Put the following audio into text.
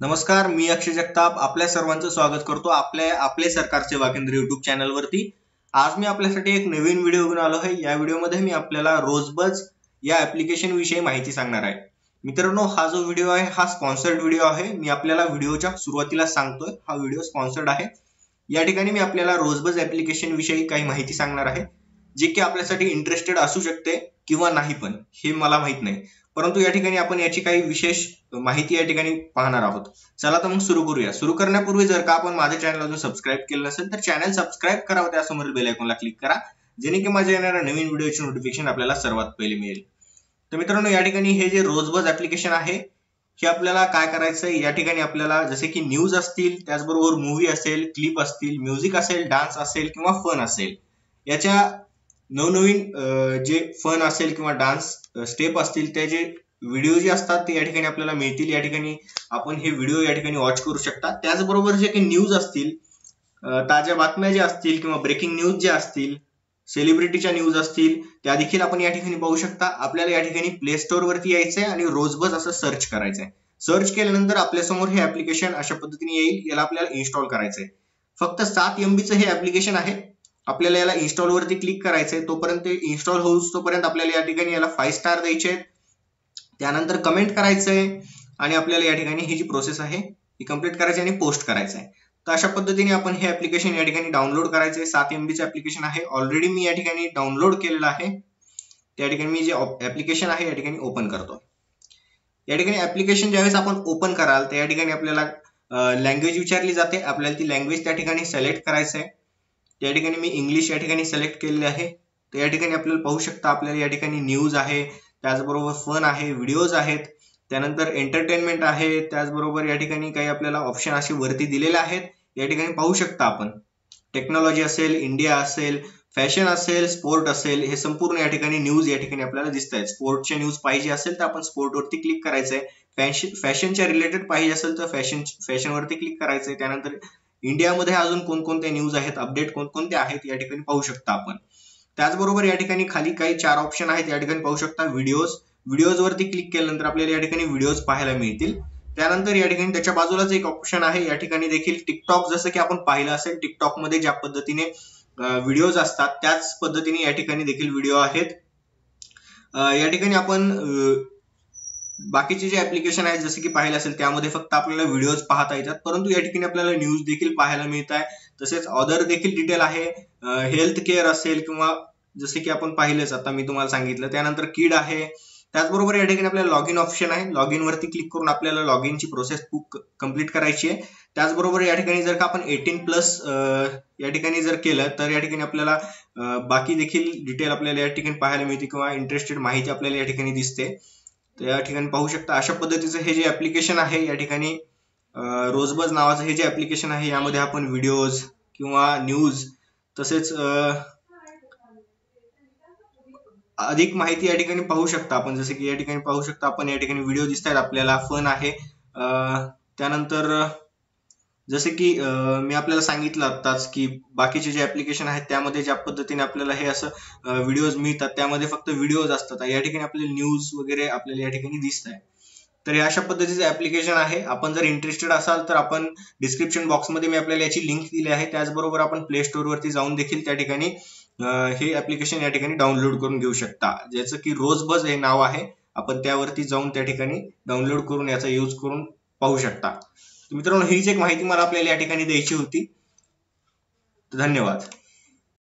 नमस्कार मी अक्षय जगताप. आपल्या सर्वांचं स्वागत करतो आपल्या आपले सरकारचे वाकेंद्र युट्यूब चॅनलवरती आज मी आपल्यासाठी एक नवीन व्हिडिओ घेऊन आलो आहे. या व्हिडिओमध्ये मी आपल्याला रोजबज या ऍप्लिकेशन विषयी माहिती सांगणार आहे. मित्रांनो हा जो व्हिडिओ आहे हा स्पॉन्सर्ड व्हिडिओ आहे. मी आपल्याला व्हिडिओच्या सुरुवातीला सांगतोय हा व्हिडिओ स्पॉन्सर्ड आहे. या ठिकाणी मी आपल्याला रोजबज ऍप्लिकेशन विषयी काही माहिती सांगणार आहे जे की आपल्यासाठी इंटरेस्टेड असू शकते किंवा नाही पण हे मला माहीत नाही. परंतु या ठिकाणी आपण याची काही विशेष माहिती या ठिकाणी पाहणार आहोत. चला तर मग सुरू करूया. सुरू करण्यापूर्वी जर का आपण माझ्या चॅनल अजून सबस्क्राईब केलं नसेल तर चॅनल सबस्क्राईब करावं त्यासमोर बेल आयकॉनला क्लिक करा जेणे की माझ्या येणाऱ्या नवीन व्हिडिओची नोटिफिकेशन आपल्याला सर्वात पहिले मिळेल. तर मित्रांनो या ठिकाणी हे जे रोजबज ऍप्लिकेशन आहे हे आपल्याला काय करायचं आहे या ठिकाणी आपल्याला जसे की न्यूज असतील त्याचबरोबर मूवी असेल क्लिप असतील म्युझिक असेल डान्स असेल किंवा फन असेल याच्या नवनवीन जे फन असेल किंवा डान्स स्टेप असतील ते जे व्हिडिओ जे असतात ते या ठिकाणी आपल्याला मिळतील. या ठिकाणी आपण हे व्हिडिओ या ठिकाणी वॉच करू शकता. त्याचबरोबर जे काही न्यूज असतील ताज्या बातम्या ज्या असतील किंवा ब्रेकिंग न्यूज ज्या असतील सेलिब्रिटीच्या न्यूज असतील त्या देखील आपण या ठिकाणी पाहू शकता. आपल्याला या ठिकाणी प्ले स्टोअर वरती यायचंय आणि रोजबज असं सर्च करायचंय. सर्च केल्यानंतर आपल्यासमोर हे ऍप्लिकेशन अशा पद्धतीने येईल याला आपल्याला इन्स्टॉल करायचंय. फक्त सात एमबीचं हे ऍप्लिकेशन आहे. आपल्याला याला इन्स्टॉल वरती क्लिक करायचंय तोपर्यंत इन्स्टॉल होऊस तोपर्यंत आपल्याला या ठिकाणी याला फाईव्ह स्टार द्यायचे आहेत. त्यानंतर कमेंट करायचंय आणि आपल्याला या ठिकाणी ही जी प्रोसेस आहे ती कंप्लीट करायची आणि पोस्ट करायचं आहे तर अशा पद्धतीने आपण हे ऍप्लिकेशन या ठिकाणी डाउनलोड करायचंय. सात एमबीचं ऍप्लिकेशन आहे. ऑलरेडी मी या ठिकाणी डाउनलोड केलेलं आहे. त्या ठिकाणी मी जे ऍप्लिकेशन आहे या ठिकाणी ओपन करतो. या ठिकाणी ऍप्लिकेशन ज्यावेळेस आपण ओपन कराल तर या ठिकाणी आपल्याला लँग्वेज विचारली जाते. आपल्याला ती लँग्वेज त्या ठिकाणी सिलेक्ट करायचं आहे या ठिकाणी मी इंग्लिश या ठिकाणी सिलेक्ट केलेले आहे. तर या ठिकाणी आपल्याला पाहू शकता आपल्याला या ठिकाणी न्यूज आहे त्याचबरोबर फन आहे व्हिडिओज आहेत त्यानंतर एंटरटेनमेंट आहे त्याचबरोबर या ठिकाणी काही आपल्याला ऑप्शन असे वरती दिलेले आहेत. या ठिकाणी पाहू शकता आपण. टेक्नॉलॉजी असेल इंडिया असेल फॅशन असेल स्पोर्ट असेल हे संपूर्ण या ठिकाणी न्यूज या ठिकाणी आपल्याला दिसत आहेत. स्पोर्टचे न्यूज पाहिजे असेल तर आपण स्पोर्टवरती क्लिक करायचंय. फॅशन फॅशनच्या रिलेटेड पाहिजे असेल तर फॅशन फॅशनवरती क्लिक करायचंय. त्यानंतर इंडियामध्ये अजून कोणकोणत्या न्यूज आहेत अपडेट कोणकोणते आहेत या ठिकाणी पाहू शकता आपण. त्याचबरोबर या ठिकाणी खाली काही चार ऑप्शन आहेत या ठिकाणी पाहू शकता व्हिडिओज व्हिडिओज वरती क्लिक केल्यानंतर आपल्याला या ठिकाणी व्हिडिओज पाहायला मिळतील. त्यानंतर या ठिकाणी त्याच्या बाजूलाच एक ऑप्शन आहे या ठिकाणी देखील टिकटॉक जसं की आपण पाहिलं असेल टिकटॉकमध्ये ज्या पद्धतीने व्हिडिओज असतात त्याच पद्धतीने या ठिकाणी देखील व्हिडिओ आहेत. या ठिकाणी आपण बाकीचे जे ऍप्लिकेशन आहेत जसे की पाहिलं असेल त्यामध्ये फक्त आपल्याला व्हिडिओज पाहता येतात. परंतु या ठिकाणी आपल्याला न्यूज देखील पाहायला मिळत आहे. तसेच अदर देखील डिटेल आहे. हेल्थ केअर असेल किंवा जसे की आपण पाहिलेच आता मी तुम्हाला सांगितलं. त्यानंतर किड आहे. त्याचबरोबर या ठिकाणी आपल्याला लॉग इन ऑप्शन आहे. लॉग इन वरती क्लिक करून आपल्याला लॉग इनची प्रोसेस कंप्लीट करायची आहे. त्याचबरोबर या ठिकाणी जर का आपण एटीन प्लस या ठिकाणी जर केलं तर या ठिकाणी आपल्याला बाकी देखील डिटेल आपल्याला या ठिकाणी पाहायला मिळते किंवा इंटरेस्टेड माहिती आपल्याला या ठिकाणी दिसते. तर या ठिकाणी पाहू शकता अशा पद्धतीचं हे जे ऍप्लिकेशन आहे या ठिकाणी रोजबज नावाचं हे जे ऍप्लिकेशन आहे यामध्ये आपण व्हिडिओज किंवा न्यूज तसेच अधिक माहिती या ठिकाणी पाहू शकता आपण. जसे की या ठिकाणी पाहू शकता आपण या ठिकाणी व्हिडिओ दिसत आहेत आपल्याला फन आहे. त्यानंतर जसे की मी आपल्याला सांगितलं आताच की बाकीचे जे ऍप्लिकेशन आहेत त्यामध्ये ज्या पद्धतीने आपल्याला हे असं व्हिडिओज मिळतात त्यामध्ये फक्त व्हिडिओज असतात. या ठिकाणी आपल्याला न्यूज वगैरे आपल्याला या ठिकाणी दिसत आहे तर हे अशा पद्धतीचं ऍप्लिकेशन आहे आपण जर इंटरेस्टेड असाल तर आपण डिस्क्रिप्शन बॉक्समध्ये मी आपल्याला याची लिंक दिली आहे. त्याचबरोबर आपण प्ले स्टोअरवरती जाऊन देखील त्या ठिकाणी हे ऍप्लिकेशन या ठिकाणी डाउनलोड करून घेऊ शकता. ज्याचं की रोजबज हे नाव आहे आपण त्यावरती जाऊन त्या ठिकाणी डाउनलोड करून याचा यूज करून पाहू शकता. मित्रांनो हीच एक माहिती मला आपल्याला या ठिकाणी द्यायची होती. धन्यवाद.